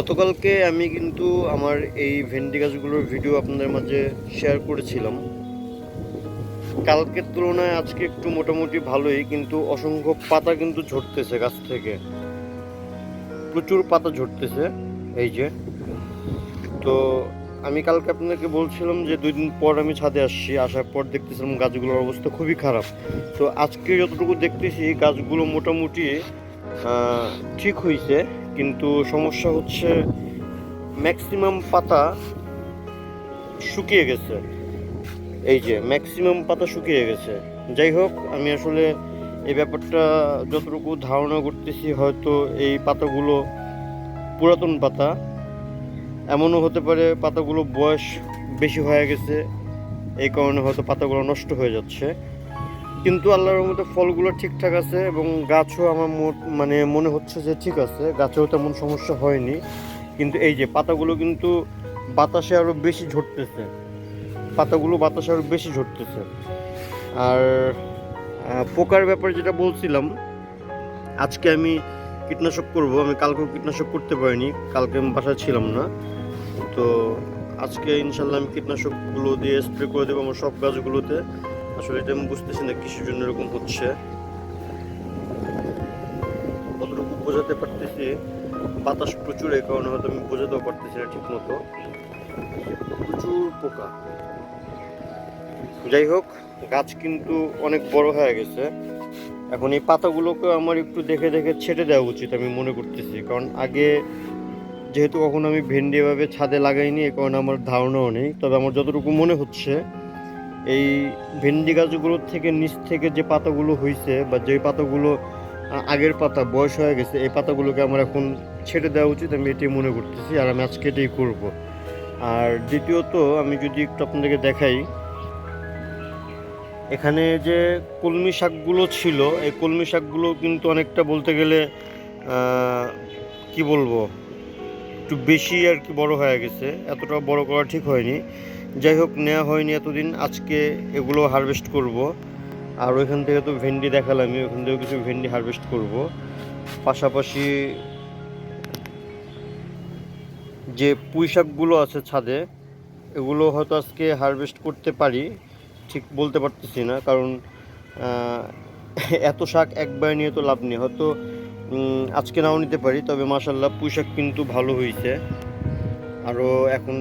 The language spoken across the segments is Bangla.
গতকালকে আমি কিন্তু আমার এই ভেন্ডি গাছগুলোর ভিডিও আপনাদের মাঝে শেয়ার করেছিলাম। কালকের তুলনায় আজকে একটু মোটামুটি ভালোই, কিন্তু অসংখ্য পাতা কিন্তু ঝরতেছে গাছ থেকে। প্রচুর পাতা ঝরতেছে, এই যে। তো আমি কালকে আপনাকে বলছিলাম যে দুই দিন পর আমি ছাদে আসছি, আসার পর দেখতেছিলাম গাছগুলোর অবস্থা খুবই খারাপ। তো আজকে যতটুকু দেখতেছি, গাছগুলো মোটামুটি ঠিক হয়েছে কিন্তু সমস্যা হচ্ছে ম্যাক্সিমাম পাতা শুকিয়ে গেছে। এই যে ম্যাক্সিমাম পাতা শুকিয়ে গেছে। যাই হোক, আমি আসলে এই ব্যাপারটা যতটুকু ধারণা করতেছি, হয়তো এই পাতাগুলো পুরাতন পাতা। এমনও হতে পারে পাতাগুলো বয়স বেশি হয়ে গেছে, এই কারণে হয়তো পাতাগুলো নষ্ট হয়ে যাচ্ছে। কিন্তু আল্লাহর মতো ফলগুলো ঠিকঠাক আছে এবং গাছও আমার মানে মনে হচ্ছে যে ঠিক আছে, গাছেও তেমন সমস্যা হয়নি। কিন্তু এই যে পাতাগুলো কিন্তু বাতাসে আরও বেশি ঝরতেছে। পাতাগুলো বাতাসে আরও বেশি ঝরতেছে। আর পোকার ব্যাপারে যেটা বলছিলাম, আজকে আমি কীটনাশক করব। আমি কালকেও কীটনাশক করতে পারিনি, কালকে আমি বাসায় ছিলাম না। তো আজকে ইনশাল্লাহ আমি কীটনাশকগুলো দিয়ে স্প্রে করে দেবো আমার সব গাছগুলোতে। আসলে এটা আমি বুঝতেছি না কিসের জন্য এরকম হচ্ছে। কতটুকু বোঝাতে পারতেছি, বাতাস প্রচুর এই কারণে হয়তো আমি বোঝাতেও পারতেছি না ঠিক মতো প্রচুর পোকা। যাই হোক, গাছ কিন্তু অনেক বড় হয়ে গেছে। এখন এই পাতাগুলোকে আমার একটু দেখে দেখে ছেটে দেওয়া উচিত আমি মনে করতেছি। কারণ আগে যেহেতু কখনো আমি ভেন্ডি এভাবে ছাদে লাগাইনি, এ কারণে আমার ধারণাও নেই। তবে আমার যতটুকু মনে হচ্ছে এই ভেন্ডি গাছগুলোর থেকে নিচ থেকে যে পাতাগুলো হয়েছে বা যে পাতাগুলো আগের পাতা বয়স হয়ে গেছে, এই পাতাগুলোকে আমার এখন ছেড়ে দেওয়া উচিত আমি এটাই মনে করতেছি আর আমি আজকে এটাই করব। আর দ্বিতীয়ত আমি যদি একটু আপনাদেরকে দেখাই, এখানে যে কলমি শাকগুলো ছিল, এই কলমি শাকগুলো কিন্তু অনেকটা বলতে গেলে কি বলব, একটু বেশি আর কি বড় হয়ে গেছে এতটা বড় করা ঠিক হয়নি। যাই হোক নেওয়া হয়নি এতদিন। আজকে এগুলো হারভেস্ট করব। আর ওইখান থেকে তো ভেন্ডি দেখালামই ওখান থেকেও কিছু ভেন্ডি হারভেস্ট করব। পাশাপাশি যে পুঁই শাকগুলো আছে ছাদে, এগুলো হয়তো আজকে হারভেস্ট করতে পারি, ঠিক বলতে পারতেছি না। কারণ এত শাক একবার নিয়ে তো লাভ নেই। হয়তো আজকে নাও নিতে পারি, তবে মাসাল্লাহ পুঁই শাক কিন্তু ভালো হয়েছে আরও এখন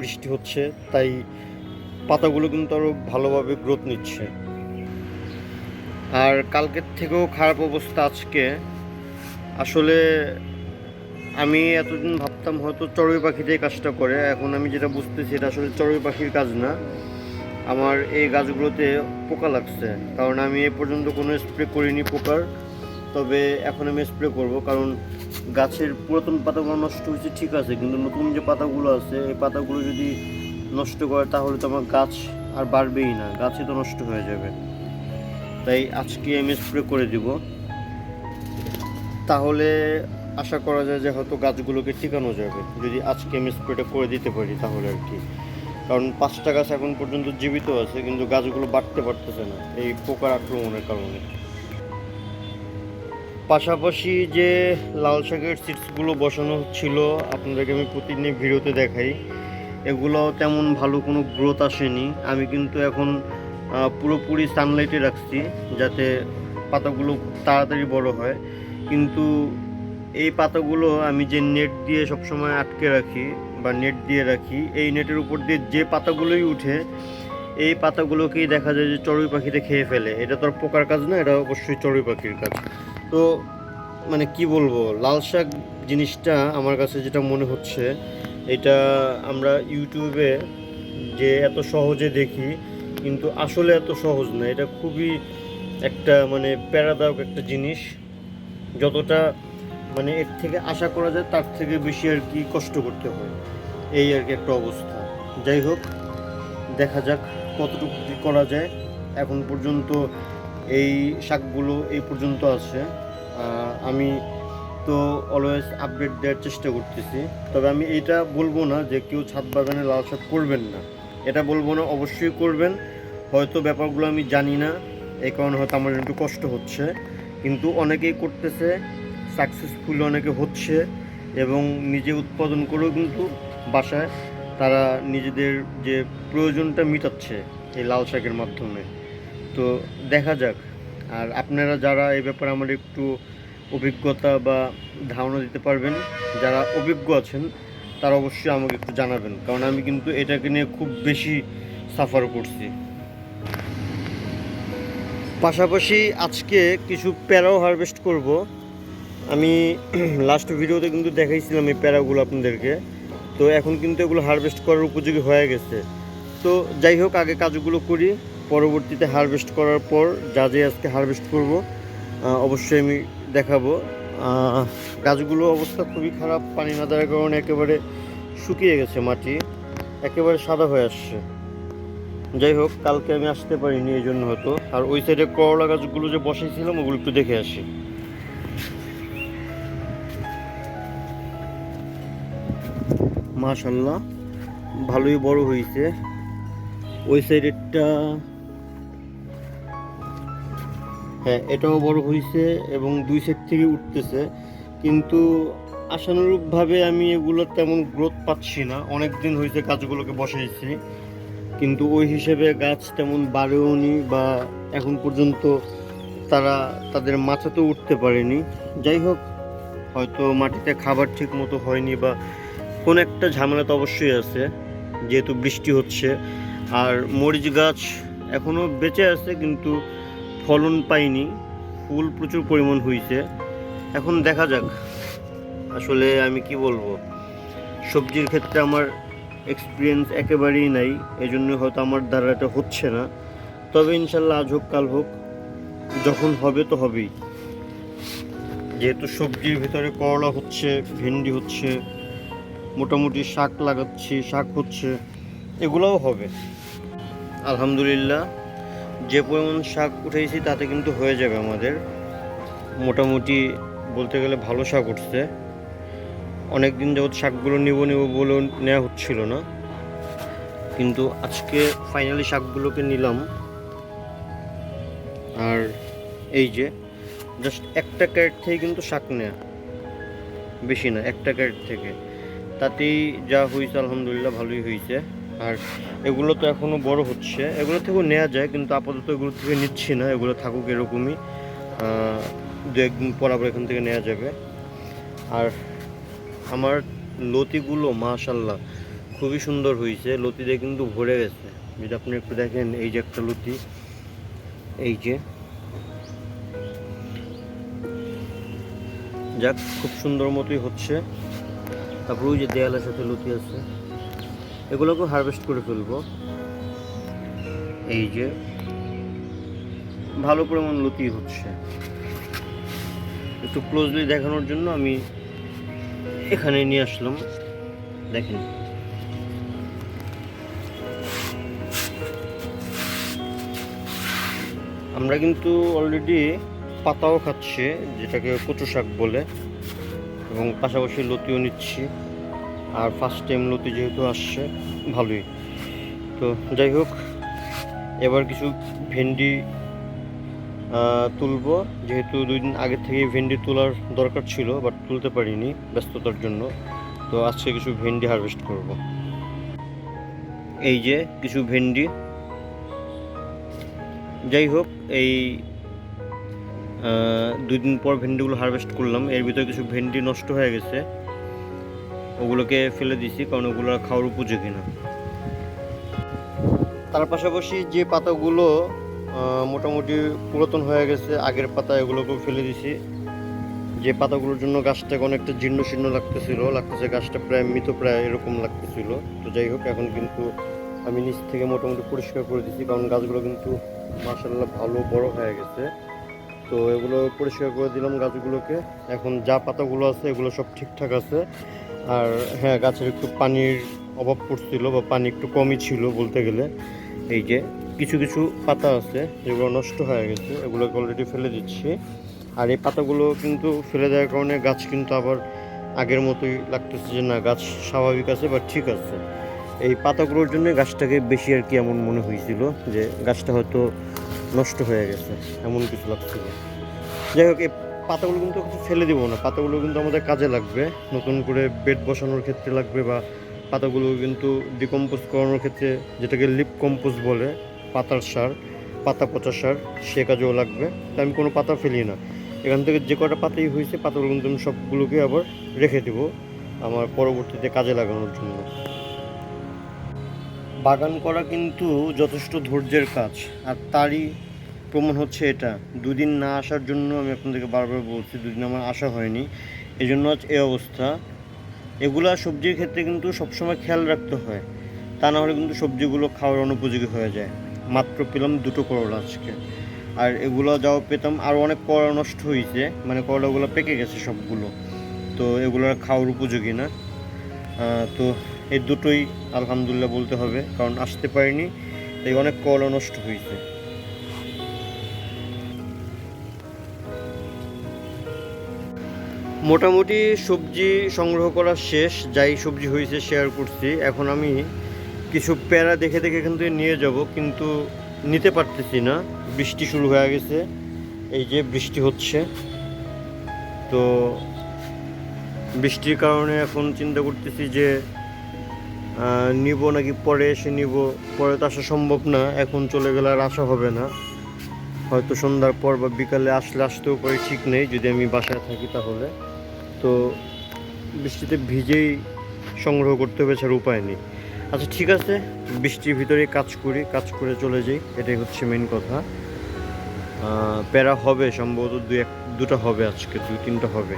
বৃষ্টি হচ্ছে, তাই পাতাগুলো কিন্তু আরও ভালোভাবে গ্রোথ নিচ্ছে। আর কালকের থেকেও খারাপ অবস্থা আজকে। আসলে আমি এতদিন ভাবতাম হয়তো চড়ুই পাখিতেই কাজটা করে, এখন আমি যেটা বুঝতেছি এটা আসলে চড়ুই পাখির কাজ না। আমার এই গাছগুলোতে পোকা লাগছে, কারণ আমি এ পর্যন্ত কোনো স্প্রে করিনি পোকার, তবে এখন আমি স্প্রে করব, কারণ গাছের পুরাতন পাতাগুলো নষ্ট হয়েছে, ঠিক আছে, কিন্তু নতুন যে পাতাগুলো আছে, এই পাতাগুলো যদি নষ্ট করে তাহলে তো আমার গাছ আর বাড়বেই না, গাছই তো নষ্ট হয়ে যাবে। তাই আজকে আমি স্প্রে করে দিব। তাহলে আশা করা যায় যে হয়তো গাছগুলোকে টিকানো যাবে, যদি আজকে আমি স্প্রেটা করে দিতে পারি তাহলে আর কি। কারণ পাঁচটা গাছ এখন পর্যন্ত জীবিত আছে, কিন্তু গাছগুলো বাড়তে পারতেছে না, এই পোকার আক্রমণের কারণে। পাশাপাশি যে লাল শাকের সিডসগুলো বসানো ছিল, আপনাদেরকে আমি প্রতিদিন ভিডিওতে দেখাই। এগুলো তেমন ভালো কোনো গ্রোথ আসেনি। আমি কিন্তু এখন পুরোপুরি সানলাইটে রাখছি যাতে পাতাগুলো তাড়াতাড়ি বড় হয়। কিন্তু এই পাতাগুলো আমি যে নেট দিয়ে সবসময় আটকে রাখি বা নেট দিয়ে রাখি, এই নেটের উপর দিয়ে যে পাতাগুলোই উঠে, এই পাতাগুলোকেই দেখা যায় যে চড়ুই পাখিতে খেয়ে ফেলে। এটা তো আর পোকার কাজ না, এটা অবশ্যই চড়ুই পাখির কাজ। তো মানে কি বলব, লাল শাক জিনিসটা আমার কাছে যেটা মনে হচ্ছে, এটা আমরা ইউটিউবে যে এত সহজে দেখি, কিন্তু আসলে এত সহজ না। এটা খুবই একটা মানে প্যারাদায়ক একটা জিনিস। যতটা মানে এর থেকে আশা করা যায়, তার থেকে বেশি আর কি কষ্ট করতে হয়। এই আর কি একটা অবস্থা। যাই হোক, দেখা যাক কতটুকু করা যায়। এখন পর্যন্ত এই শাকগুলো এই পর্যন্ত আছে। আমি তো অলওয়েজ আপডেট দেওয়ার চেষ্টা করতেছি। তবে আমি এটা বলব না যে কেউ ছাদ বাগানে লাল শাক করবেন না। এটা বলব না, অবশ্যই করবেন। হয়তো ব্যাপারগুলো আমি জানি না, এই কারণে হয়তো আমার একটু কষ্ট হচ্ছে। কিন্তু অনেকেই করতেছে সাকসেসফুল অনেকে হচ্ছে এবং নিজে উৎপাদন করেও কিন্তু বাসায় তারা নিজেদের যে প্রয়োজনটা মেটাচ্ছে এই লাল শাকের মাধ্যমে। তো দেখা যাক। আর আপনারা যারা এই ব্যাপারে আমার একটু অভিজ্ঞতা বা ধারণা দিতে পারবেন, যারা অভিজ্ঞ আছেন, তারা অবশ্যই আমাকে একটু জানাবেন, কারণ আমি কিন্তু এটাকে নিয়ে খুব বেশি সাফার করছি। পাশাপাশি আজকে কিছু প্যারাও হারভেস্ট করব। আমি লাস্ট ভিডিওতে কিন্তু দেখাইছিলাম এই প্যারাগুলো আপনাদেরকে। তো এখন কিন্তু এগুলো হারভেস্ট করার উপযোগী হয়ে গেছে। তো যাই হোক, আগে কাজগুলো করি। পরবর্তীতে হারভেস্ট করার পর যা যে আজকে হারভেস্ট করব অবশ্যই আমি দেখাবো। গাছগুলো অবস্থা খুবই খারাপ, পানি না দেওয়ার কারণে একেবারে শুকিয়ে গেছে মাটি, একেবারে সাদা হয়ে আসছে। যাই হোক, কালকে আমি আসতে পারিনি এই জন্য হতো আর ওই সাইডে করলা গাছগুলো যে বসাইছিলাম, ওগুলো একটু দেখে আসি। মাশাল্লাহ ভালোই বড় হয়েছে। ওই সাইডেরটা হ্যাঁ এটাও বড় হয়েছে এবং দুই সাইড থেকে উঠতেছে। কিন্তু আশানুরূপভাবে আমি এগুলো তেমন গ্রোথ পাচ্ছি না। অনেক দিন হয়েছে গাছগুলোকে বসাইছি। কিন্তু ওই হিসেবে গাছ তেমন বাড়েওনি বা এখন পর্যন্ত তারা তাদের মাথাতেও উঠতে পারেনি। যাই হোক, হয়তো মাটিতে খাবার ঠিক মতো হয়নি বা কোন একটা ঝামেলা তো অবশ্যই আছে, যেহেতু বৃষ্টি হচ্ছে। আর মরিচ গাছ এখনও বেঁচে আছে, কিন্তু ফলন পাইনি, ফুল প্রচুর পরিমাণ হয়েছে এখন দেখা যাক, আসলে আমি কি বলব? সবজির ক্ষেত্রে আমার এক্সপিরিয়েন্স একেবারেই নাই এই জন্য হয়তো আমার দ্বারা এটা হচ্ছে না। তবে ইনশাল্লাহ আজ হোক, কাল হোক, যখন হবে তো হবেই। যেহেতু সবজির ভিতরে করলা হচ্ছে, ভেন্ডি হচ্ছে, মোটামুটি শাক লাগাচ্ছি, শাক হচ্ছে, এগুলোও হবে। আলহামদুলিল্লাহ যে পরিমাণ শাক উঠেছি তাতে কিন্তু হয়ে যাবে আমাদের। মোটামুটি বলতে গেলে ভালো শাক উঠছে। অনেক দিন যাবৎ শাকগুলো নিব নিব বলেও নেওয়া হচ্ছিল না। কিন্তু আজকে ফাইনালি শাকগুলোকে নিলাম। আর এই যে জাস্ট একটা ক্যারেট থেকে কিন্তু শাক নেয়া। বেশি না, একটা ক্যারেট থেকে। তাতেই যা হয়েছে আলহামদুলিল্লাহ ভালোই হয়েছে। আর এগুলো তো এখনও বড় হচ্ছে। এগুলো থেকেও নেওয়া যায়, কিন্তু আপাতত এগুলো থেকে নিচ্ছি না। এগুলো থাকুক এরকমই। দু একদিন পর আবার এখান থেকে নেওয়া যাবে। আর আমার লতিগুলো মাশাল্লাহ খুবই সুন্দর হয়েছে। লতি দিয়ে কিন্তু ভরে গেছে। যদি আপনি একটু দেখেন, এই যে একটা লতি, এই যে। যাক, খুব সুন্দর মতোই হচ্ছে। তারপরে ওই যে দেয়ালের সাথে লতি আছে। এগুলোকে হারভেস্ট করে ফেলব। এই যে, ভালো পরিমাণ লতি হচ্ছে। একটু ক্লোজলি দেখানোর জন্য আমি এখানে নিয়ে আসলাম। দেখেন। আমরা কিন্তু অলরেডি পাতাও খাচ্ছি, যেটাকে কচু শাক বলে, এবং পাশাপাশি লতিও নিচ্ছি। আর ফার্স্ট টাইম লতি যেহেতু আসছে ভালোই। তো যাই হোক এবার কিছু ভেন্ডি তুলবো। যেহেতু দুই দিন আগে থেকে ভেন্ডি তোলার দরকার ছিল বাট তুলতে পারিনি ব্যস্ততার জন্য। তো আজকে কিছু ভেন্ডি হারভেস্ট করব। এই যে কিছু ভেন্ডি। যাই হোক এই আহ, দুই দিন পর ভেন্ডিগুলো হারভেস্ট করলাম। এর ভিতরে কিছু ভেন্ডি নষ্ট হয়ে গেছে। ওগুলোকে ফেলে দিছি, কারণ ওগুলো আর খাওয়ার উপযোগী না। তার পাশাপাশি যে পাতাগুলো মোটামুটি পুরাতন হয়ে গেছে, আগের পাতা এগুলোকেও ফেলে দিছি। যে পাতাগুলোর জন্য গাছটাকে অনেকটা জীর্ণ শীর্ণ লাগতেছিল, লাগতেছে গাছটা প্রায় মৃত প্রায় এরকম লাগতেছিল। তো যাই হোক, এখন কিন্তু আমি নিচ থেকে মোটামুটি পরিষ্কার করে দিচ্ছি কারণ গাছগুলো কিন্তু মার্শাল্লাহ ভালো বড় হয়ে গেছে। তো এগুলো পরিষ্কার করে দিলাম গাছগুলোকে। এখন যা পাতাগুলো আছে, এগুলো সব ঠিকঠাক আছে। আর হ্যাঁ গাছের একটু পানির অভাব পড়ছিল বা পানি একটু কমই ছিল বলতে গেলে। এই যে কিছু কিছু পাতা আছে, যেগুলো নষ্ট হয়ে গেছে, এগুলোকে অলরেডি ফেলে দিচ্ছি। আর এই পাতাগুলো কিন্তু ফেলে দেওয়ার কারণে গাছ কিন্তু আবার আগের মতোই লাগতেছে যে না, গাছ স্বাভাবিক আছে বা ঠিক আছে। এই পাতাগুলোর জন্য গাছটাকে বেশি আর কি এমন মনে হয়েছিল যে গাছটা হয়তো নষ্ট হয়ে গেছে, এমন কিছু লাগছিল। যাই হোক পাতাগুলো কিন্তু কিছু ফেলে দেবো না। পাতাগুলো কিন্তু আমাদের কাজে লাগবে। নতুন করে বেড বসানোর ক্ষেত্রে লাগবে বা পাতাগুলো কিন্তু ডিকম্পোজ করানোর ক্ষেত্রে যেটাকে লিপ কম্পোজ বলে, পাতার সার, পাতা পচা সার, সে কাজেও লাগবে। তাই আমি কোনো পাতা ফেলি না। এখান থেকে যে কটা পাতাই হয়েছে, পাতাগুলো কিন্তু আমি সবগুলোকে আবার রেখে দেবো আমার পরবর্তীতে কাজে লাগানোর জন্য। বাগান করা কিন্তু যথেষ্ট ধৈর্যের কাজ, আর তারই প্রমাণ হচ্ছে এটা। দুদিন না আসার জন্য আমি আপনাদেরকে বারবার বলছি, দুদিন আমার আসা হয়নি। এই জন্য এই অবস্থা। এগুলা সবজির ক্ষেত্রে কিন্তু সবসময় খেয়াল রাখতে হয়। তা না হলে কিন্তু সবজিগুলো খাওয়ার অনুপযোগী হয়ে যায়। মাত্র পেলাম দুটো করলা আজকে। আর এগুলো যাও পেতাম, আর অনেক করলা নষ্ট হয়েছে। মানে করলাগুলো পেকে গেছে সবগুলো। তো এগুলো খাওয়ার উপযোগী না। তো এই দুটোই আলহামদুলিল্লাহ বলতে হবে, কারণ আসতে পারিনি, তাই অনেক করলা নষ্ট হয়েছে। মোটামুটি সবজি সংগ্রহ করা শেষ, যাই সবজি হয়েছে শেয়ার করছি। এখন আমি কিছু প্যারা দেখে দেখে এখান থেকে নিয়ে যাব, কিন্তু নিতে পারতেছি না। বৃষ্টি শুরু হয়ে গেছে, এই যে বৃষ্টি হচ্ছে। তো বৃষ্টির কারণে এখন চিন্তা করতেছি যে নিব নাকি পরে এসে নিব। পরে তো আসা সম্ভব না, এখন চলে গেলে আর আসা হবে না। হয়তো সন্ধ্যার পর বা বিকালে আসলে আসতেও পারি, ঠিক নেই, যদি আমি বাসায় থাকি তাহলে। তো বৃষ্টিতে ভিজেই সংগ্রহ করতে হবে, ছাড়া উপায় নেই। আচ্ছা ঠিক আছে, বৃষ্টির ভিতরে কাজ করি, কাজ করে চলে যাই, এটাই হচ্ছে মেন কথা। প্যারা হবে সম্ভবত দু এক, দুটো হবে আজকে, দুই তিনটা হবে।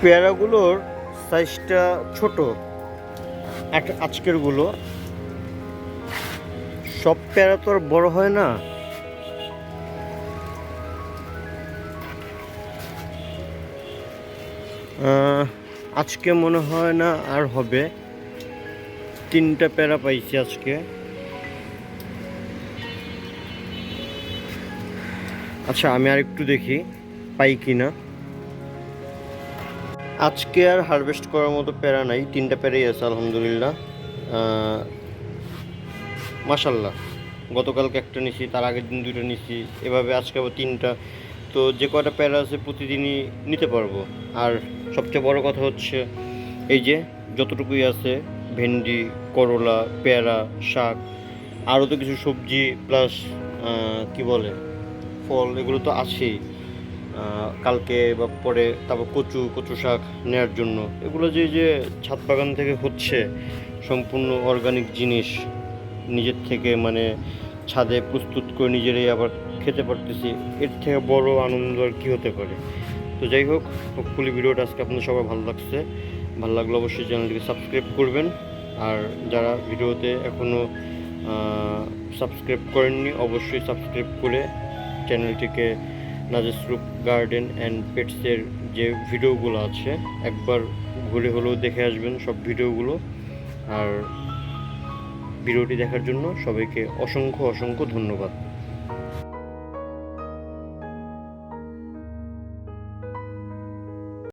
পেয়ারাগুলোর সাইজটা ছোট। আজকেরগুলো সব পেয়ারা তো আর বড় হয় না। আজকে মনে হয় না আর হবে। তিনটা প্যারা পাইছি আজকে। আচ্ছা আমি আর একটু দেখি পাই কি না আজকে আর হারভেস্ট করার মতো প্যারা নাই তিনটা প্যারাই আছে আলহামদুলিল্লাহ। আহ, মাশাল্লাহ গতকালকে একটা নিছি তার আগের দিন দুটো নিছি এভাবে আজকে আবার তিনটা। তো যে কয়টা প্যারা আছে প্রতিদিনই নিতে পারব। আর সবচেয়ে বড় কথা হচ্ছে এই যে যতটুকুই আছে ভেন্ডি করলা পেয়ারা শাক আরও তো কিছু সবজি প্লাস কি বলে ফল এগুলো তো আছেই। কালকে বা পরে তারপর কচু কচু শাক নেওয়ার জন্য। এগুলো যে যে ছাদ বাগান থেকে হচ্ছে, সম্পূর্ণ অর্গানিক জিনিস, নিজের থেকে মানে ছাদে প্রস্তুত করে নিজেরাই আবার খেতে পারতেছি, এর থেকে বড় আনন্দ আর কী হতে পারে। তো যাই হোক হোপফুলি ভিডিওটা আজকে আপনাদের সবাই ভালো লাগছে। ভালো লাগলে অবশ্যই চ্যানেলটিকে সাবস্ক্রাইব করবেন। আর যারা ভিডিওতে এখনও সাবস্ক্রাইব করেননি, অবশ্যই সাবস্ক্রাইব করে চ্যানেলটিকে নাজেসরূপ গার্ডেন অ্যান্ড পেটসের যে ভিডিওগুলো আছে, একবার ঘুরে হলেও দেখে আসবেন সব ভিডিওগুলো। আর ভিডিওটি দেখার জন্য সবাইকে অসংখ্য অসংখ্য ধন্যবাদ।